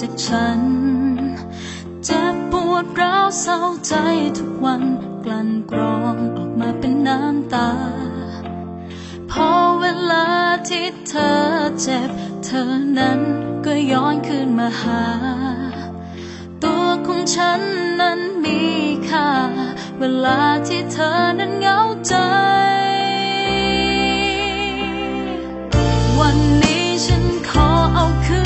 จากฉัน เจ็บปวดร้าวเศร้าใจทุกวันกลั่นกรองออกมาเป็นน้ำตา พอเวลาที่เธอเจ็บ เธอนั้นก็ย้อนคืนมาหา ตัวของฉันนั้นมีค่า เวลาที่เธอนั้นเหงาใจ วันนี้ฉันขอเอาคืน